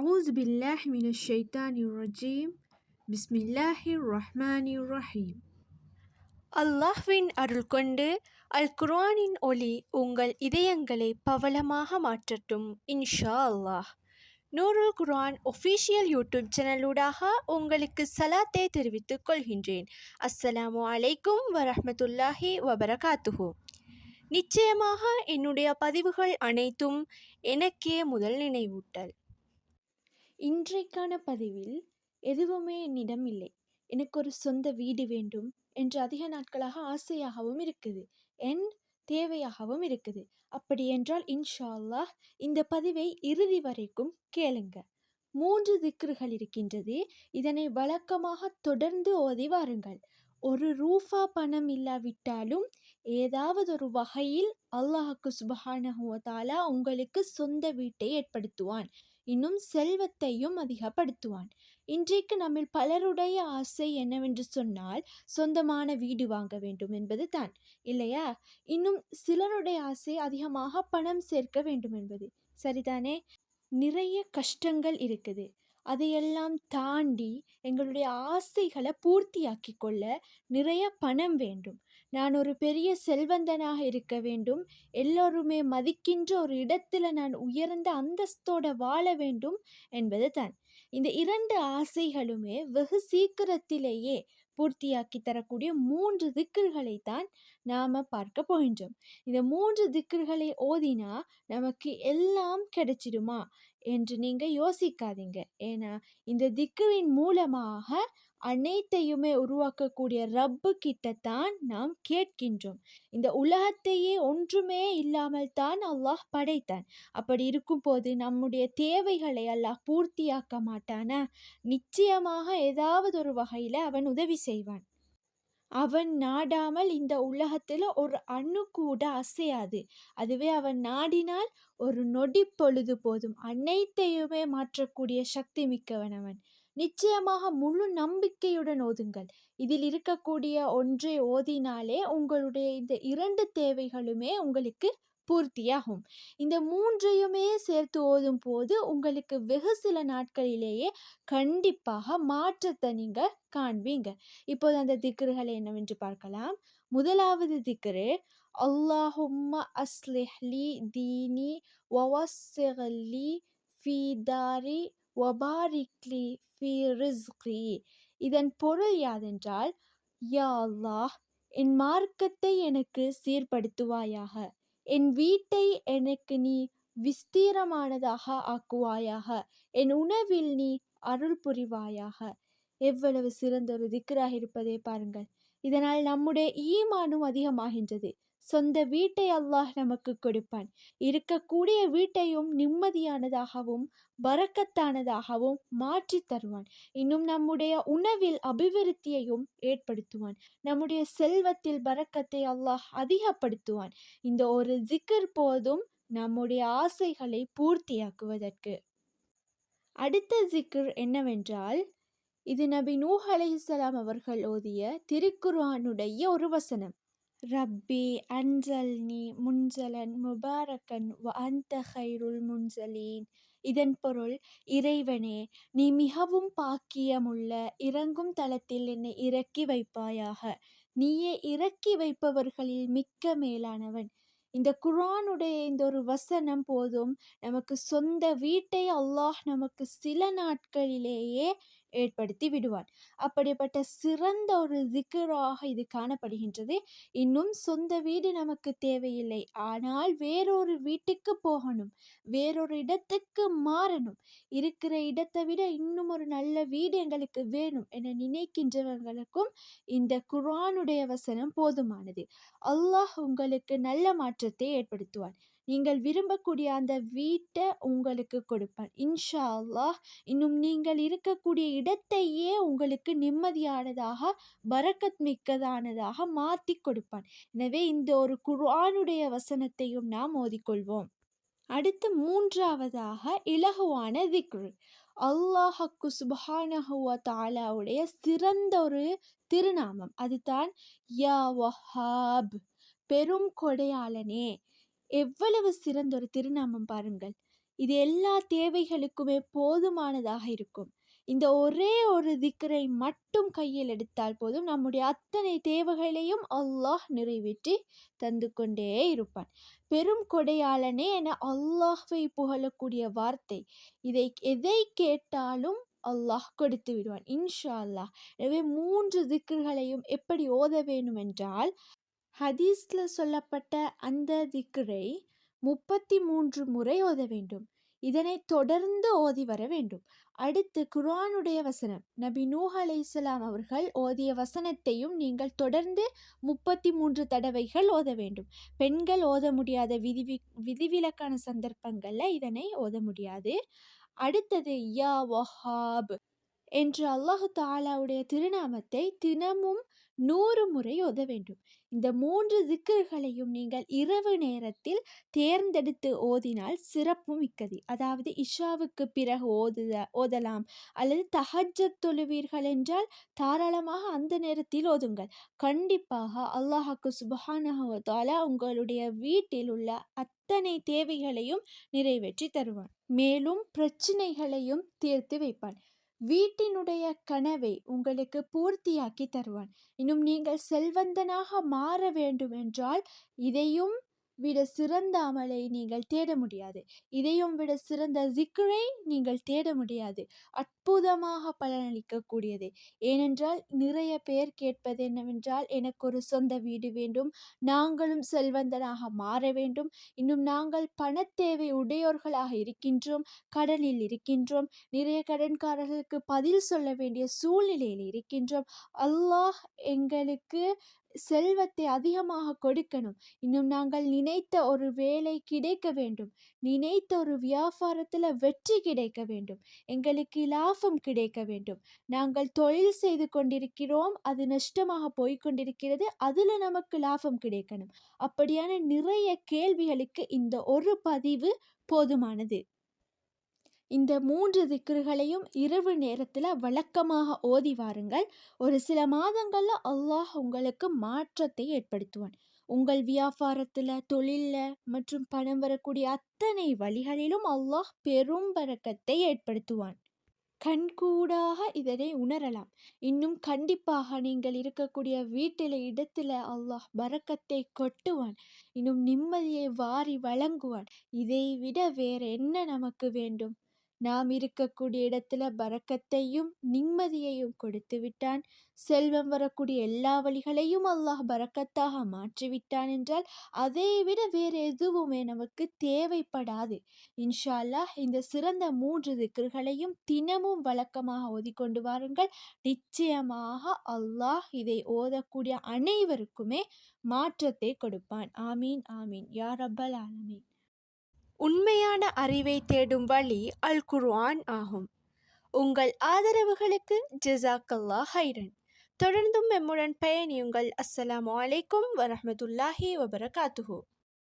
أعوذ بالله من الشيطان الرجيم بسم الله الرحمن الرحيم அல்லாஹ்வின் அருள் கொண்டு அல் குர்ஆனின் ஒளி உங்கள் இதயங்களை பவளமாக மாற்றட்டும் இன்ஷா அல்லாஹ் நூருல் குர்ஆன் ஒஃபிஷியல் யூடியூப் சேனலூடாக உங்களுக்கு சலாத்தை தெரிவித்துக் கொள்கின்றேன் அஸ்ஸலாமு அலைக்கும் வரஹ்மத்துல்லாஹி வபரகாத்துஹு நிச்சயமாக என்னுடைய பதிவுகள் அனைத்தும் எனக்கே முதல் நினைவூட்டல் இன்றைக்கான பதிவில் எதுவுமே என்னிடம் இல்லை. எனக்கு ஒரு சொந்த வீடு வேண்டும் என்று அதிக நாட்களாக ஆசையாகவும் இருக்குது. என் தேவையாகவும் இருக்குது. அப்படி என்றால் இன்ஷா அல்லாஹ் இந்த பதிவை இறுதி வரைக்கும் கேளுங்க. மூன்று திக்ருகள் இருக்கின்றது. இதனை வழக்கமாக தொடர்ந்து ஓதி வாருங்கள். ஒரு ரூஃபா பணம் இல்லாவிட்டாலும் ஏதாவது ஒரு வகையில் அல்லாஹுக்கு சுபஹானஹு வ உங்களுக்கு சொந்த வீட்டை ஏற்படுத்துவான். இன்னும் செல்வத்தையும் அதிகப்படுத்துவான். இன்றைக்கு நம்மில் பலருடைய ஆசை என்னவென்று சொன்னால் சொந்தமான வீடு வாங்க வேண்டும் என்பது தான். இல்லையா? இன்னும் சிலருடைய ஆசை அதிகமாக பணம் சேர்க்க வேண்டும் என்பது. சரிதானே? நிறைய கஷ்டங்கள் இருக்குது. அதையெல்லாம் தாண்டி எங்களுடைய ஆசைகளை பூர்த்தியாக்கி கொள்ள நிறைய பணம் வேண்டும். நான் ஒரு பெரிய செல்வந்தனாக இருக்க வேண்டும். எல்லோருமே மதிக்கின்ற ஒரு இடத்துல நான் உயர்ந்த அந்தஸ்தோட வாழ வேண்டும் என்பது தான். இந்த இரண்டு ஆசைகளுமே வெகு சீக்கிரத்திலேயே பூர்த்தியாக்கி தரக்கூடிய மூன்று திக்கர்களை தான் நாம் பார்க்க போகின்றோம். இந்த மூன்று திக்கர்களை ஓதினா நமக்கு எல்லாம் கிடைச்சிடுமா? என்று நீங்கள் யோசிக்காதீங்க. ஏன்னா இந்த திக்குவின் மூலமாக அனைத்தையுமே உருவாக்கக்கூடிய ரப்பு கிட்டத்தான் நாம் கேட்கின்றோம். இந்த உலகத்தையே ஒன்றுமே இல்லாமல் தான் அல்லாஹ் படைத்தான். அப்படி இருக்கும்போது நம்முடைய தேவைகளை அல்லாஹ் பூர்த்தியாக்க மாட்டானா? நிச்சயமாக ஏதாவது ஒரு வகையில் அவன் உதவி செய்வான். அவன் நாடாமல் இந்த உலகத்தில் ஒரு அணு கூட அசையாது. அதுவே அவன் நாடினால் ஒரு நொடி பொழுது போதும். அனைத்தையுமே மாற்றக்கூடிய சக்தி மிக்கவன் அவன். நிச்சயமாக முழு நம்பிக்கையுடன் ஓதுங்கள். இதில் இருக்கக்கூடிய ஒன்றை ஓதினாலே உங்களுடைய இந்த இரண்டு தேவைகளுமே உங்களுக்கு பூர்த்தியாகும். இந்த மூன்றையுமே சேர்த்து ஓதும் போது உங்களுக்கு வெகு சில நாட்களிலேயே கண்டிப்பாக மாற்றத்தை நீங்கள் காண்பீங்க. இப்போது அந்த திக்ருகளை என்னவென்று பார்க்கலாம். முதலாவது திக்ரு அல்லாஹும்ம அஸ்லிஹ்லி தீனி வவஸ்ஸிகலி ஃபீதாரி வபாரிக்லி ஃபி ரிஸ்கி. இதன் பொருள் யாதென்றால் யா அல்லாஹ் என் மார்க்கத்தை எனக்கு சீர்படுத்துவாயாக. என் வீட்டை எனக்கு நீ விஸ்தீரமானதாக ஆக்குவாயாக. என் உணவில் நீ அருள் புரிவாயாக. எவ்வளவு சிறந்த ஒரு திக்கராக இருப்பதை பாருங்கள். இதனால் நம்முடைய ஈமானும் அதிகமாகின்றது. சொந்த வீட்டை அல்லாஹ் நமக்கு கொடுப்பான். இருக்கக்கூடிய வீட்டையும் நிம்மதியானதாகவும் பறக்கத்தானதாகவும் மாற்றி தருவான். இன்னும் நம்முடைய உணவில் அபிவிருத்தியையும் ஏற்படுத்துவான். நம்முடைய செல்வத்தில் பறக்கத்தை அல்லாஹ் அதிகப்படுத்துவான். இந்த ஒரு ஜிக்கர் போதும் நம்முடைய ஆசைகளை பூர்த்தியாக்குவதற்கு. அடுத்த ஜிக்கர் என்னவென்றால் இது நபி நூஹ் அலைஹிஸ்ஸலாம் அவர்கள் ஓதிய திருக்குர்ஆனுடைய ஒரு வசனம். ரப்பி அன்சல்னி முன்சலன் முபாரக்கன் வ அந்த ஹைருல் முன்சலீன் இதன் பொருள் இறைவனே நீ மிகவும் பாக்கியமுள்ள இறங்கும் தளத்தில் என்னை இறக்கி வைப்பாயாக. நீயே இறக்கி வைப்பவர்களில் மிக்க மேலானவன். இந்த குரானுடைய இந்த ஒரு வசனம் போதும். நமக்கு சொந்த வீட்டை அல்லாஹ் நமக்கு சில நாட்களிலேயே ஏற்படுத்தி விடுவான் அப்படிப்பட்ட சிறந்த ஒரு திக்கராக இது காணப்படுகின்றது. இன்னும் சொந்த வீடு நமக்கு தேவையில்லை. ஆனால் வேறொரு வீட்டுக்கு போகணும். வேறொரு இடத்துக்கு மாறணும். இருக்கிற இடத்தை விட இன்னும் ஒரு நல்ல வீடு எங்களுக்கு வேணும் என நினைக்கின்றவர்களுக்கும் இந்த குர்ஆனுடைய வசனம் போதுமானது. அல்லாஹ் உங்களுக்கு நல்ல மாற்றத்தை ஏற்படுத்துவான். நீங்கள் விரும்பக்கூடிய அந்த வீட்டை உங்களுக்கு கொடுப்பான். இன்ஷா அல்லாஹ் இன்னும் நீங்கள் இருக்கக்கூடிய இடத்தையே உங்களுக்கு நிம்மதியானதாக பரக்கத் மிக்கதானதாக மாற்றி கொடுப்பான். எனவே இந்த ஒரு குர்ஆனுடைய வசனத்தையும் நாம் ஓதிக்கொள்வோம். அடுத்து மூன்றாவதாக இலகுவான திக்ரு. அல்லாஹக்கு சுபஹானஹுவ தாலாவுடைய சிறந்த ஒரு திருநாமம். அதுதான் யா வஹாப் பெரும் கொடையாளனே. எவ்வளவு சிறந்த ஒரு திருநாமம் பாருங்கள். இது எல்லா தேவைகளுக்குமே போதுமானதாக இருக்கும். இந்த ஒரே ஒரு திக்கரை மட்டும் கையில் எடுத்தால் போதும். நம்முடைய அத்தனை தேவைகளையும் அல்லாஹ் நிறைவேற்றி தந்து கொண்டே இருப்பான். பெரும் கொடையாளனே என அல்லாஹ்வை புகழக்கூடிய வார்த்தை. இதை எதை கேட்டாலும் அல்லாஹ் கொடுத்து விடுவான். இன்ஷா அல்லாஹ். எனவே மூன்று திக்குகளையும் எப்படி ஓத வேண்டும் என்றால் ஹதீஸ்ல சொல்லப்பட்ட அந்த திக்கரை முப்பத்தி மூன்று முறை ஓத வேண்டும். இதனை தொடர்ந்து ஓதி வர வேண்டும். அடுத்து குர்ஆனுடைய வசனம். நபி நூஹ் அலைஹிஸ்ஸலாம் அவர்கள் ஓதிய வசனத்தையும் நீங்கள் தொடர்ந்து முப்பத்தி மூன்று தடவைகள் ஓத வேண்டும். பெண்கள் ஓத முடியாத விதிவி விதிவிலக்கான சந்தர்ப்பங்களில் இதனை ஓத முடியாது. அடுத்தது யா வஹாப். என்று அல்லாஹு தாலாவுடைய திருநாமத்தை தினமும் நூறு முறை ஓத வேண்டும். இந்த மூன்று திக்கர்களையும் நீங்கள் இரவு நேரத்தில் தேர்ந்தெடுத்து ஓதினால் சிறப்பு மிக்கது. அதாவது இஷாவுக்கு பிறகு ஓதுத ஓதலாம். அல்லது தஹஜ்ஜத் தொழுவீர்கள் என்றால் தாராளமாக அந்த நேரத்தில் ஓதுங்கள். கண்டிப்பாக அல்லாஹாக்கு சுபஹானஹு உங்களுடைய வீட்டில் உள்ள அத்தனை தேவைகளையும் நிறைவேற்றி தருவான். மேலும் பிரச்சனைகளையும் தீர்த்து வைப்பான். வீட்டினுடைய கனவை உங்களுக்கு பூர்த்தியாக்கி தருவான். இன்னும் நீங்கள் செல்வந்தனாக மாற வேண்டும் என்றால் இதையும் விட சிறந்த அமலை நீங்கள் தேட முடியாது. இதையும் விட சிறந்த ஜிக்ரை நீங்கள் தேட முடியாது. அற்புதமாக பலனளிக்கக்கூடியது. ஏனென்றால் நிறைய பேர் கேட்பது என்னவென்றால் எனக்கு ஒரு சொந்த வீடு வேண்டும். நாங்களும் செல்வந்தனாக மாற வேண்டும். இன்னும் நாங்கள் பணத்தேவை உடையோர்களாக இருக்கின்றோம். கடனில் இருக்கின்றோம். நிறைய கடன்காரர்களுக்கு பதில் சொல்ல வேண்டிய சூழ்நிலையில் இருக்கின்றோம். அல்லாஹ் எங்களுக்கு செல்வத்தை அதிகமாக கொடுக்கணும். இன்னும் நாங்கள் நினைத்த ஒரு வேலை கிடைக்க வேண்டும். நினைத்த ஒரு வியாபாரத்தில் வெற்றி கிடைக்க வேண்டும். எங்களுக்கு லாபம் கிடைக்க வேண்டும். நாங்கள் தொழில் செய்து கொண்டிருக்கிறோம். அது நஷ்டமாக போய்கொண்டிருக்கிறது அதில் நமக்கு லாபம் கிடைக்கணும். அப்படியான நிறைய கேள்விகளுக்கு இந்த ஒரு பதிவு போதுமானது. இந்த மூன்று திக்ருகளையும் இரவு நேரத்தில் வழக்கமாக ஓதி வாருங்கள். ஒரு சில மாதங்களில் அல்லாஹ் உங்களுக்கு மாற்றத்தை ஏற்படுத்துவான். உங்கள் வியாபாரத்தில் தொழிலில் மற்றும் பணம் வரக்கூடிய அத்தனை வழிகளிலும் அல்லாஹ் பெரும் பறக்கத்தை ஏற்படுத்துவான். கண்கூடாக இதனை உணரலாம். இன்னும் கண்டிப்பாக நீங்கள் இருக்கக்கூடிய வீட்டில் இடத்துல அல்லாஹ் பறக்கத்தை கொட்டுவான். இன்னும் நிம்மதியை வாரி வழங்குவான். இதை விட வேற என்ன நமக்கு வேண்டும்? நாம் இருக்கக்கூடிய இடத்துல பறக்கத்தையும் நிம்மதியையும் கொடுத்து விட்டான். செல்வம் வரக்கூடிய எல்லா வழிகளையும் அல்லாஹ் பறக்கத்தாக மாற்றிவிட்டான் என்றால் அதை விட வேறு எதுவுமே நமக்கு தேவைப்படாது. இன்ஷா அல்லாஹ் இந்த சிறந்த மூன்று திக்கர்களையும் தினமும் வழக்கமாக ஓதிக்கொண்டு வாருங்கள். நிச்சயமாக அல்லாஹ் இதை ஓதக்கூடிய அனைவருக்குமே மாற்றத்தை கொடுப்பான். ஆமீன் ஆமீன். யார் அப்பல் ஆலமீன். உண்மையான அறிவை தேடும் வழி அல் குர்ஆன் ஆகும். உங்கள் ஆதரவுகளுக்கு ஜிசாக்கல்லா ஹைரன் தொடர்ந்தும் எம்முடன் பயணியுங்கள். அஸ்ஸலாமு அலைக்கும் வரமத்துல்லாஹி வபரகாத்துஹூ.